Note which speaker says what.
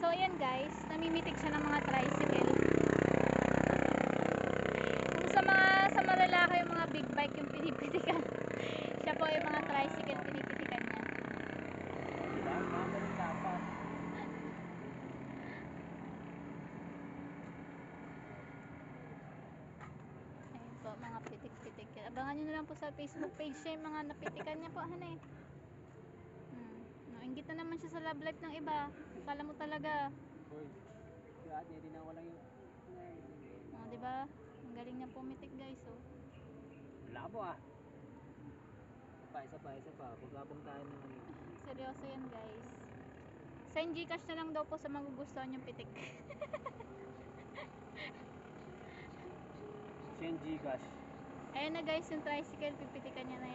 Speaker 1: So, ayan guys, namimitik siya ng mga tricycle. Kung sa mga, sa malalaki yung mga big bike yung pinipitikan. siya po yung mga tricycle pinipitikan niya. Ayun po, mga pitik-pitik. Abangan nyo na lang po sa Facebook page siya yung mga napitikan niya po, hanay. Hmm. No, ingit na naman siya sa love life ng iba. Kala mo talaga.
Speaker 2: Hoy. Kaya niya din ako lang yung...
Speaker 1: Oh, 'di ba? Ang galing niya pumitik, guys, oh.
Speaker 2: Labo ah. Isa pa, isa pa, isa pa. Pagkabang tayo ng ano.
Speaker 1: Seryoso yan, guys. Send Gcash na lang daw po sa magugustuhan yung pitik.
Speaker 2: Shen Gcash.
Speaker 1: Ayan na guys, yung tricycle, pipitikan niya na.